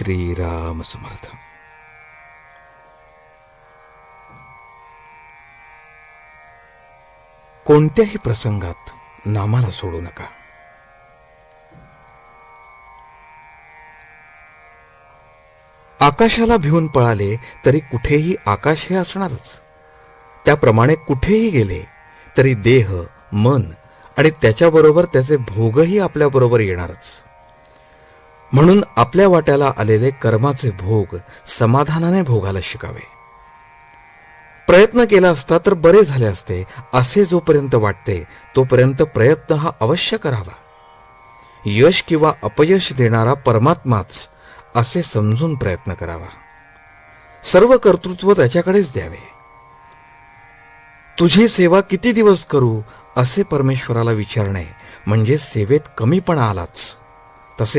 श्रीराम समर्थ कोणत्याही प्रसंगात नामाला सोडू नका. आकाशाला भिवून पळाले तरी कुठेही आकाश हे असणारच. त्याप्रमाणे कुठेही गेले तरी देह मन आणि त्याच्याबरोबर त्याचे भोगही आपल्याबरोबर येणारच. म्हणून आपल्या वाट्याला आलेले कर्माचे भोग समाधानाने भोगायला शिकावे. प्रयत्न केला असता तर बरे झाले असते असे जोपर्यंत वाटते तोपर्यंत प्रयत्न हा अवश्य करावा. यश किंवा अपयश देणारा परमात्माच असे समजून प्रयत्न करावा. सर्व कर्तृत्व त्याच्याकडेच द्यावे. तुझी सेवा किती दिवस करू असे परमेश्वराला विचारणे म्हणजे सेवेत कमीपणा आलाच. तसेच